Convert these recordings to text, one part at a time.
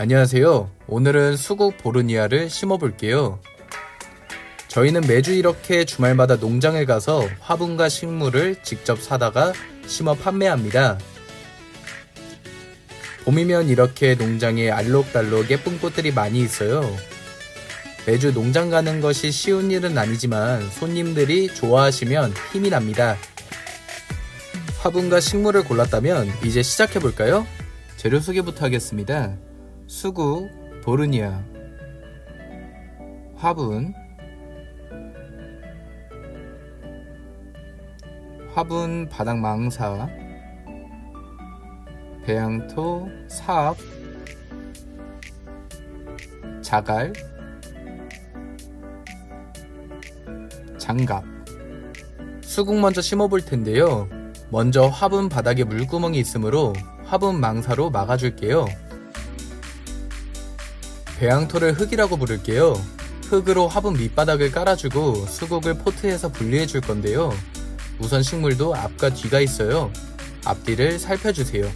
안녕하세요. 오늘은 수국 보르니아를 심어볼게요. 저희는 매주 이렇게 주말마다 농장에 가서 화분과 식물을 직접 사다가 심어 판매합니다. 봄이면 이렇게 농장에 알록달록 예쁜 꽃들이 많이 있어요. 매주 농장 가는 것이 쉬운 일은 아니지만 손님들이 좋아하시면 힘이 납니다. 화분과 식물을 골랐다면 이제 시작해볼까요? 재료 소개부터 하겠습니다. 수국, 보르니아, 화분, 화분 바닥 망사, 배양토, 삽, 자갈, 장갑. 수국 먼저 심어볼 텐데요. 먼저 화분 바닥에 물구멍이 있으므로 화분 망사로 막아줄게요. 배양토를 흙이라고 부를게요. 흙으로 화분 밑바닥을 깔아주고 수국을 포트에서 분리해 줄 건데요. 우선 식물도 앞과 뒤가 있어요. 앞뒤를 살펴주세요.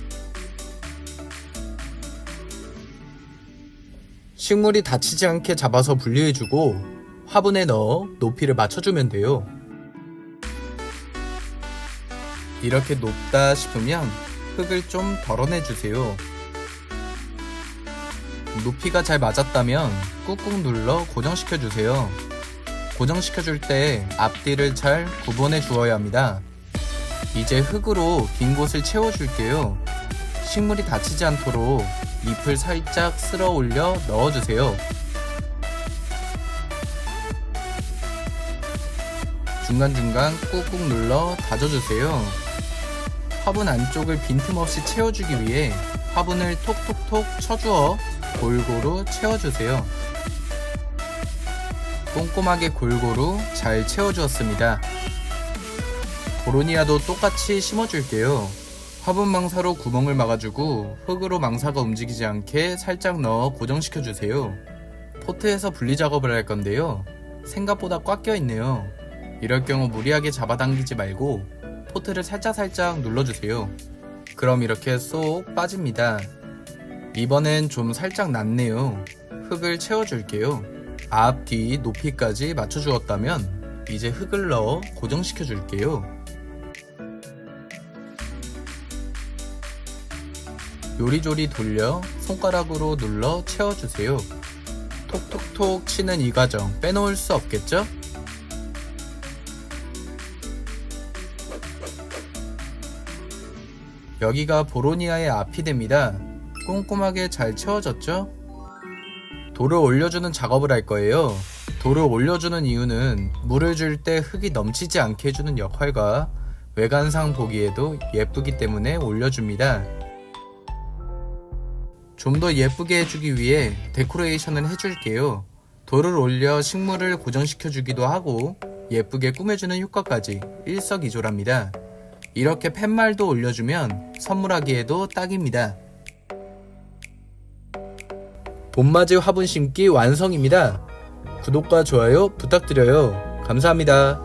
식물이 다치지 않게 잡아서 분리해주고 화분에 넣어 높이를 맞춰주면 돼요. 이렇게 높다 싶으면 흙을 좀 덜어내주세요. 높이가 잘 맞았다면 꾹꾹 눌러 고정시켜 주세요. 고정시켜 줄 때 앞뒤를 잘 구분해 주어야 합니다. 이제 흙으로 빈 곳을 채워 줄게요. 식물이 다치지 않도록 잎을 살짝 쓸어 올려 넣어 주세요. 중간중간 꾹꾹 눌러 다져주세요. 화분 안쪽을 빈틈없이 채워주기 위해 화분을 톡톡톡 쳐주어 골고루 채워주세요. 꼼꼼하게 골고루 잘 채워주었습니다. 보로니아도 똑같이 심어줄게요. 화분 망사로 구멍을 막아주고 흙으로 망사가 움직이지 않게 살짝 넣어 고정시켜주세요. 포트에서 분리 작업을 할 건데요. 생각보다 꽉 껴있네요. 이럴 경우 무리하게 잡아당기지 말고 포트를 살짝살짝 눌러주세요. 그럼 이렇게 쏙 빠집니다. 이번엔 좀 살짝 낮네요. 흙을 채워줄게요. 앞, 뒤 높이까지 맞춰주었다면 이제 흙을 넣어 고정시켜줄게요. 요리조리 돌려 손가락으로 눌러 채워주세요. 톡톡톡 치는 이 과정 빼놓을 수 없겠죠? 여기가 보로니아의 앞이 됩니다. 꼼꼼하게 잘 채워졌죠? 돌을 올려주는 작업을 할 거예요. 돌을 올려주는 이유는 물을 줄 때 흙이 넘치지 않게 해주는 역할과 외관상 보기에도 예쁘기 때문에 올려줍니다. 좀 더 예쁘게 해주기 위해 데코레이션을 해줄게요. 돌을 올려 식물을 고정시켜주기도 하고 예쁘게 꾸며주는 효과까지 일석이조랍니다. 이렇게 팻말도 올려주면 선물하기에도 딱입니다. 봄맞이 화분 심기 완성입니다. 구독과 좋아요 부탁드려요. 감사합니다.